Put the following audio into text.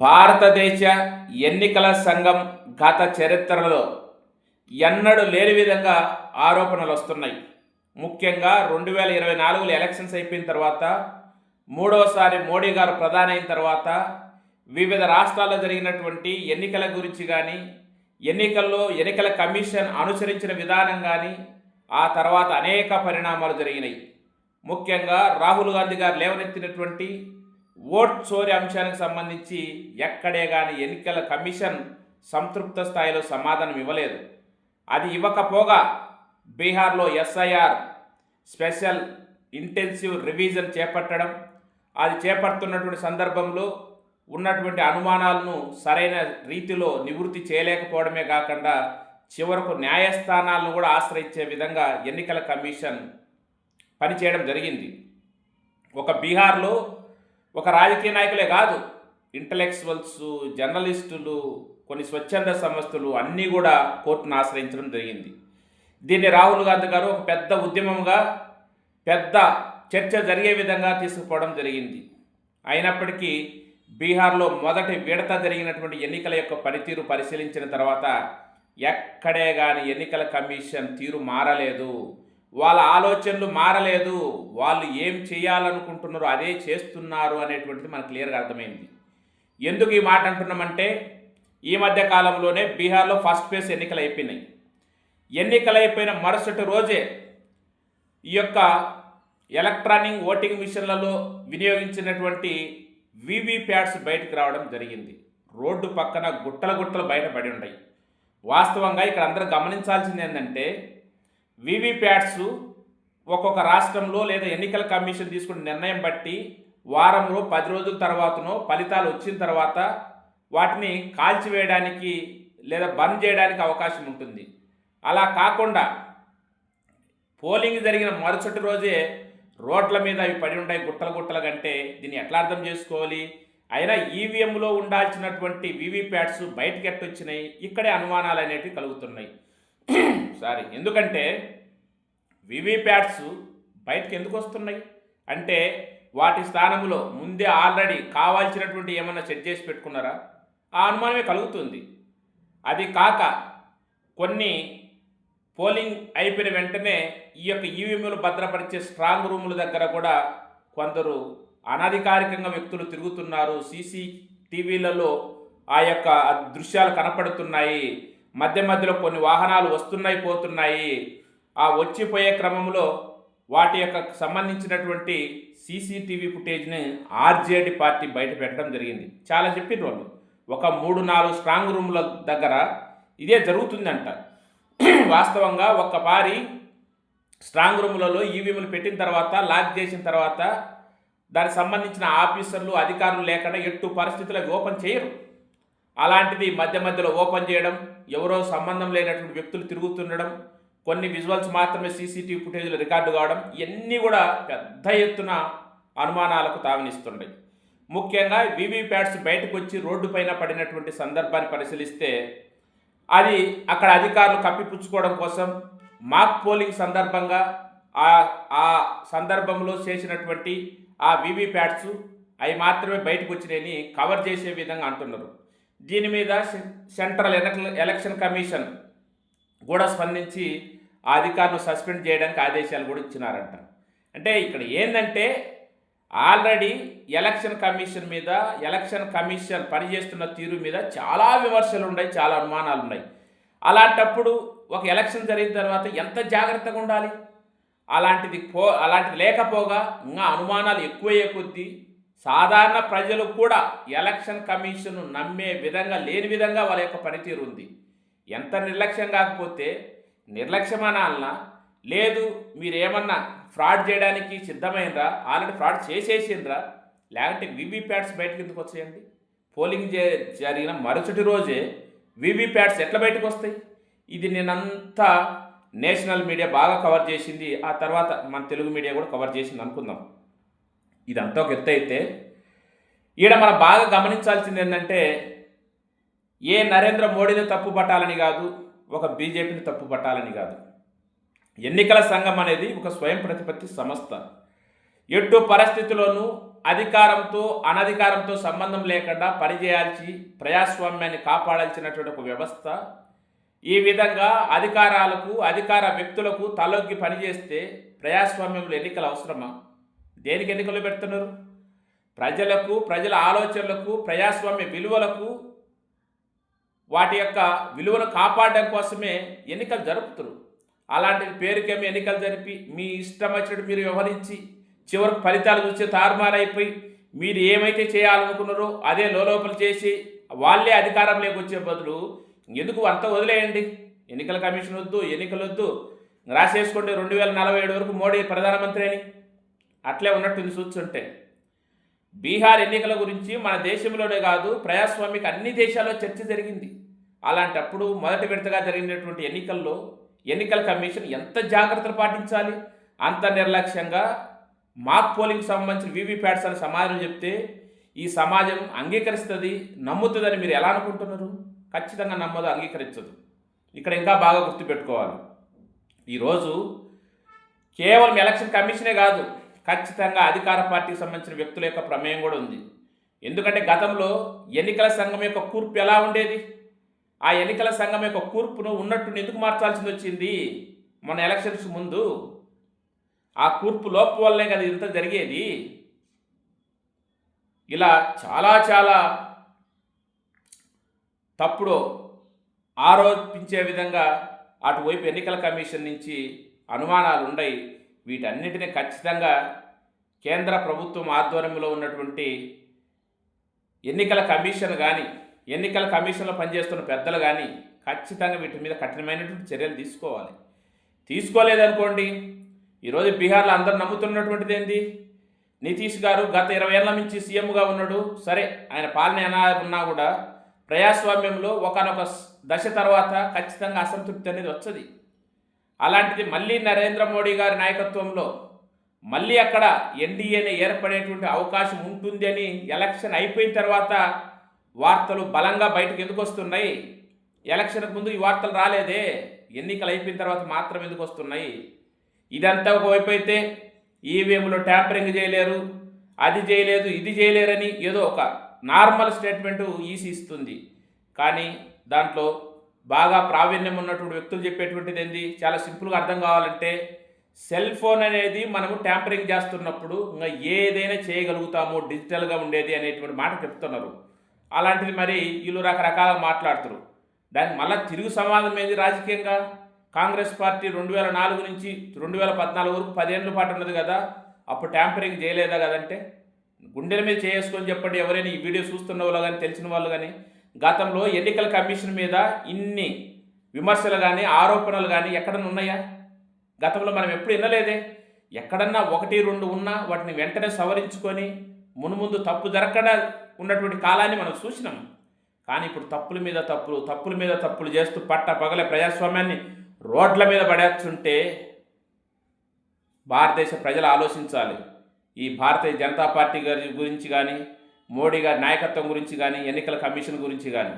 భారతదేశ ఎన్నికల సంఘం గత చరిత్రలో ఎన్నడూ లేని విధంగా ఆరోపణలు వస్తున్నాయి. ముఖ్యంగా రెండు వేల ఇరవై నాలుగులో ఎలక్షన్స్ అయిపోయిన తర్వాత మూడవసారి మోడీ గారు ప్రధాని అయిన తర్వాత వివిధ రాష్ట్రాల్లో జరిగినటువంటి ఎన్నికల గురించి కానీ ఎన్నికల్లో ఎన్నికల కమిషన్ అనుసరించిన విధానం కానీ ఆ తర్వాత అనేక పరిణామాలు జరిగినాయి. ముఖ్యంగా రాహుల్ గాంధీ గారు లేవనెత్తినటువంటి ఓట్ చోరీ అంశానికి సంబంధించి ఎక్కడే కానీ ఎన్నికల కమిషన్ సంతృప్త స్థాయిలో సమాధానం ఇవ్వలేదు. అది ఇవ్వకపోగా బీహార్లో ఎస్ఐఆర్ స్పెషల్ ఇంటెన్సివ్ రివిజన్ చేపట్టడం అది చేపడుతున్నటువంటి సందర్భంలో ఉన్నటువంటి అనుమానాలను సరైన రీతిలో నివృత్తి చేయలేకపోవడమే కాకుండా చివరకు న్యాయస్థానాలను కూడా ఆశ్రయించే విధంగా ఎన్నికల కమిషన్ పనిచేయడం జరిగింది. ఒక బీహార్లో ఒక రాజకీయ నాయకులే కాదు. ఇంటలెక్చువల్స్ జర్నలిస్టులు కొన్ని స్వచ్ఛంద సంస్థలు అన్నీ కూడా కోర్టును ఆశ్రయించడం జరిగింది. దీన్ని రాహుల్ గాంధీ గారు ఒక పెద్ద ఉద్యమంగా పెద్ద చర్చ జరిగే విధంగా తీసుకుపోవడం జరిగింది. అయినప్పటికీ బీహార్లో మొదటి విడత జరిగినటువంటి ఎన్నికల యొక్క పనితీరు పరిశీలించిన తర్వాత ఎక్కడే కానీ ఎన్నికల కమిషన్ తీరు మారలేదు. వాళ్ళ ఆలోచనలు మారలేదు వాళ్ళు ఏం చేయాలనుకుంటున్నారో అదే చేస్తున్నారు అనేటువంటిది మనకు క్లియర్గా అర్థమైంది. ఎందుకు ఈ మాట అంటున్నామంటే ఈ మధ్య కాలంలోనే బీహార్లో ఫస్ట్ ఫేజ్ ఎన్నికలు అయిపోయినాయి. ఎన్నికలు అయిపోయిన మరుసటి రోజే ఈ యొక్క ఎలక్ట్రానిక్ ఓటింగ్ మిషన్లలో వినియోగించినటువంటి వీవీప్యాట్స్ బయటకు రావడం జరిగింది. రోడ్డు పక్కన గుట్టల గుట్టలు బయటపడి ఉన్నాయి వాస్తవంగా ఇక్కడ అందరూ గమనించాల్సింది ఏంటంటే వివిప్యాట్స్ ఒక్కొక్క రాష్ట్రంలో లేదా ఎన్నికల కమిషన్ తీసుకున్న నిర్ణయం బట్టి వారంలో పది రోజుల తర్వాతనో ఫలితాలు వచ్చిన తర్వాత వాటిని కాల్చివేయడానికి లేదా బంద్ చేయడానికి అవకాశం ఉంటుంది. అలా కాకుండా పోలింగ్ జరిగిన మరుసటి రోజే రోడ్ల మీద అవి పడి ఉంటాయి గుట్టలు గుట్టల కంటే దీన్ని ఎట్లా అర్థం చేసుకోవాలి? అయినా ఈవీఎంలో ఉండాల్సినటువంటి వీవీప్యాట్స్ బయటకు ఎట్టొచ్చినాయి? ఇక్కడే అనుమానాలు అనేటివి కలుగుతున్నాయి. సారీ ఎందుకంటే వివిప్యాట్స్ బయటకు ఎందుకు వస్తున్నాయి? అంటే వాటి స్థానంలో ముందే ఆల్రెడీ కావాల్సినటువంటి ఏమైనా సెట్ చేసి పెట్టుకున్నారా? ఆ అనుమానమే కలుగుతుంది. అది కాక కొన్ని పోలింగ్ అయిపోయిన వెంటనే ఈ యొక్క ఈవీఎంలు భద్రపరిచే స్ట్రాంగ్ రూముల దగ్గర కూడా కొందరు అనధికారికంగా వ్యక్తులు తిరుగుతున్నారు. సీసీ టీవీలలో ఆ యొక్క దృశ్యాలు కనపడుతున్నాయి. మధ్య మధ్యలో కొన్ని వాహనాలు వస్తున్నాయి పోతున్నాయి. ఆ వచ్చిపోయే క్రమంలో వాటి యొక్క సంబంధించినటువంటి సీసీటీవీ ఫుటేజ్ని ఆర్జేడి పార్టీ బయట పెట్టడం జరిగింది. చాలా చెప్పిన వాళ్ళు. ఒక మూడు నాలుగు స్ట్రాంగ్ రూమ్ల దగ్గర ఇదే జరుగుతుందంట. వాస్తవంగా ఒక్కపారి స్ట్రాంగ్ రూములలో ఈవీఎంలు పెట్టిన తర్వాత లాక్ చేసిన తర్వాత దానికి సంబంధించిన ఆఫీసర్లు అధికారులు లేకుండా ఎట్టు పరిస్థితులకు ఓపెన్ చేయరు. అలాంటిది మధ్య మధ్యలో ఓపెన్ చేయడం ఎవరో సంబంధం లేనటువంటి వ్యక్తులు తిరుగుతుండడం కొన్ని విజువల్స్ మాత్రమే సీసీటీవీ ఫుటేజ్లు రికార్డు కావడం ఇవన్నీ కూడా పెద్ద ఎత్తున అనుమానాలకు తావినిస్తుండే ముఖ్యంగా వీవీప్యాట్స్ బయటకు వచ్చి రోడ్డు పైన పడినటువంటి సందర్భాన్ని పరిశీలిస్తే అది అక్కడ అధికారులు కప్పిపుచ్చుకోవడం కోసం మాక్ పోలింగ్ సందర్భంగా ఆ ఆ సందర్భంలో చేసినటువంటి ఆ వీవీప్యాట్స్ అవి మాత్రమే బయటకు వచ్చినాయని కవర్ చేసే విధంగా అంటున్నారు. దీని మీద సెంట్రల్ ఎలక్షన్ కమిషన్ కూడా స్పందించి ఆ అధికారులు సస్పెండ్ చేయడానికి ఆదేశాలు కూడా ఇచ్చినారంట. అంటే ఇక్కడ ఏంటంటే ఆల్రెడీ ఎలక్షన్ కమిషన్ మీద ఎలక్షన్ కమిషన్ పనిచేస్తున్న తీరు మీద చాలా విమర్శలు ఉన్నాయి చాలా అనుమానాలు ఉన్నాయి. అలాంటప్పుడు ఒక ఎలక్షన్ జరిగిన తర్వాత ఎంత జాగ్రత్తగా ఉండాలి? అలాంటిది పో అలాంటిది లేకపోగా ఇంకా అనుమానాలు ఎక్కువయ్యే కొద్దీ సాధారణ ప్రజలు కూడా ఎలక్షన్ కమిషన్ నమ్మే విధంగా లేని విధంగా వాళ్ళ యొక్క పనితీరు ఉంది. ఎంత నిర్లక్ష్యం కాకపోతే నిర్లక్ష్యమనాలన? లేదు మీరేమన్నా ఫ్రాడ్ చేయడానికి సిద్ధమైనరా ఆల్రెడీ ఫ్రాడ్ చేసేసిండ్రా? లేకుంటే వీవీప్యాట్స్ బయటకు ఎందుకు వచ్చాయండి? పోలింగ్ జే జరిగిన మరుసటి రోజే వీవీప్యాట్స్ ఎట్లా బయటకు వస్తాయి? ఇది నేనంతా నేషనల్ మీడియా బాగా కవర్ చేసింది. ఆ తర్వాత మన తెలుగు మీడియా కూడా కవర్ చేసింది అనుకుందాం. ఇదంతా ఒక ఎత్తు అయితే ఈడ మనం బాగా గమనించాల్సింది ఏంటంటే ఏ నరేంద్ర మోడీని తప్పు పట్టాలని కాదు ఒక బీజేపీని తప్పు పట్టాలని కాదు. ఎన్నికల సంఘం అనేది ఒక స్వయం ప్రతిపత్తి సంస్థ. ఎటు పరిస్థితుల్లోనూ అధికారంతో అనధికారంతో సంబంధం లేకుండా పనిచేయాల్సి ప్రజాస్వామ్యాన్ని కాపాడాల్సినటువంటి ఒక వ్యవస్థ. ఈ విధంగా అధికారాలకు అధికార వ్యక్తులకు తలొగ్గి పనిచేస్తే ప్రజాస్వామ్యంలో ఎన్నికలు అవసరమా? దేనికి ఎన్నికలు పెడుతున్నారు? ప్రజలకు ప్రజల ఆలోచనలకు ప్రజాస్వామ్య విలువలకు వాటి యొక్క విలువను కాపాడడం కోసమే ఎన్నికలు జరుపుతారు. అలాంటి పేరుకేమి ఎన్నికలు జరిపి మీ ఇష్టం వచ్చినట్టు మీరు వ్యవహరించి చివరికి ఫలితాలు చూస్తే తారుమారైపోయి మీరు ఏమైతే చేయాలనుకున్నారో అదే లోపల చేసి వాళ్ళే అధికారంలోకి వచ్చే బదులు ఎందుకు అంత వదిలేయండి? ఎన్నికల కమిషన్ వద్దు ఎన్నికలు వద్దు. రాసేసుకోండి రెండు వేల నలభై ఏడు వరకు మోడీ ప్రధానమంత్రి అని. అట్లే ఉన్నట్టుంది చూస్తుంటే బీహార్ ఎన్నికల గురించి మన దేశంలోనే కాదు ప్రజాస్వామిక అన్ని దేశాల్లో చర్చ జరిగింది. అలాంటప్పుడు మొదటి విడతగా జరిగినటువంటి ఎన్నికల్లో ఎన్నికల కమిషన్ ఎంత జాగ్రత్తలు పాటించాలి? అంత నిర్లక్ష్యంగా మాక్ పోలింగ్ సంబంధించిన వీవీప్యాట్స్ అని సమాధానం చెప్తే ఈ సమాజం అంగీకరిస్తుంది నమ్ముతుందని మీరు ఎలా అనుకుంటున్నారు? ఖచ్చితంగా నమ్మదు అంగీకరించదు. ఇక్కడ ఇంకా బాగా గుర్తుపెట్టుకోవాలి. ఈరోజు కేవలం ఎలక్షన్ కమిషనే కాదు ఖచ్చితంగా అధికార పార్టీకి సంబంధించిన వ్యక్తుల యొక్క ప్రమేయం కూడా ఉంది. ఎందుకంటే గతంలో ఎన్నికల సంఘం యొక్క కూర్పు ఎలా ఉండేది? ఆ ఎన్నికల సంఘం యొక్క కూర్పును ఉన్నట్టు ఎందుకు మార్చాల్సింది వచ్చింది? మన ఎలక్షన్స్ ముందు ఆ కూర్పు లోపు వల్లే కదా ఇంత జరిగేది. ఇలా చాలా చాలా తప్పుడు ఆరోపించే విధంగా అటువైపు ఎన్నికల కమిషన్ నుంచి అనుమానాలు ఉన్నాయి వీటన్నిటిని ఖచ్చితంగా కేంద్ర ప్రభుత్వం ఆధ్వర్యంలో ఉన్నటువంటి ఎన్నికల కమిషన్ కానీ ఎన్నికల కమిషన్లో పనిచేస్తున్న పెద్దలు కానీ ఖచ్చితంగా వీటి మీద కఠినమైనటువంటి చర్యలు తీసుకోవాలి. తీసుకోలేదనుకోండి ఈరోజు బీహార్లో అందరూ నమ్ముతున్నటువంటిది ఏంది? నితీష్ గారు గత ఇరవై ఏళ్ళ నుంచి సీఎంగా ఉన్నాడు. సరే ఆయన పాలన ఎలా ఉన్నా కూడా ప్రజాస్వామ్యంలో ఒకనొక దశ తర్వాత ఖచ్చితంగా అసంతృప్తి అనేది వచ్చది. అలాంటిది మళ్ళీ నరేంద్ర మోడీ గారి నాయకత్వంలో మళ్ళీ అక్కడ ఎన్డీఏని ఏర్పడేటువంటి అవకాశం ఉంటుంది అని ఎలక్షన్ అయిపోయిన తర్వాత వార్తలు బలంగా బయటకు ఎందుకు వస్తున్నాయి? ఎలక్షన్కు ముందు ఈ వార్తలు రాలేదే. ఎన్నికలు అయిపోయిన తర్వాత మాత్రం ఎందుకు వస్తున్నాయి? ఇదంతా ఒకవైపు అయితే ఈవీఎంలో ట్యాంపరింగ్ చేయలేరు అది చేయలేదు ఇది చేయలేరని ఏదో ఒక నార్మల్ స్టేట్మెంటు ఈసీ ఇస్తుంది. కానీ దాంట్లో బాగా ప్రావీణ్యం ఉన్నటువంటి వ్యక్తులు చెప్పేటువంటిది ఏంది? చాలా సింపుల్గా అర్థం కావాలంటే సెల్ ఫోన్ అనేది మనము ట్యాంపరింగ్ చేస్తున్నప్పుడు ఇంకా ఏదైనా చేయగలుగుతాము డిజిటల్గా ఉండేది అనేటువంటి మాట చెప్తున్నారు. అలాంటిది మరి వీళ్ళు రకరకాలుగా మాట్లాడుతారు. దానికి మళ్ళీ తిరుగు సమాధానం ఏంది రాజకీయంగా? కాంగ్రెస్ పార్టీ రెండు వేల నాలుగు నుంచి రెండు వేల పద్నాలుగు వరకు పదేళ్ళ పాటు ఉన్నది కదా అప్పుడు ట్యాంపరింగ్ చేయలేదా కదంటే? గుండెల మీద చేసుకొని చెప్పండి ఎవరైనా ఈ వీడియో చూస్తున్న వాళ్ళు కానీ తెలిసిన వాళ్ళు కానీ గతంలో ఎన్నికల కమిషన్ మీద ఇన్ని విమర్శలు కానీ ఆరోపణలు కానీ ఎక్కడన్నా ఉన్నాయా? గతంలో మనం ఎప్పుడు వినలేదే. ఎక్కడన్నా ఒకటి రెండు ఉన్నా వాటిని వెంటనే సవరించుకొని మునుముందు తప్పు జరగకుండా ఉన్నటువంటి కాలాన్ని మనం చూసినాం. కానీ ఇప్పుడు తప్పుల మీద తప్పులు తప్పుల మీద తప్పులు చేస్తూ పట్ట పగలే ప్రజాస్వామ్యాన్ని రోడ్ల మీద పడేస్తుంటే భారతదేశ ప్రజలు ఆలోచించాలి. ఈ భారతీయ జనతా పార్టీ గారి గురించి కానీ మోడీ గారి నాయకత్వం గురించి కానీ ఎన్నికల కమిషన్ గురించి కానీ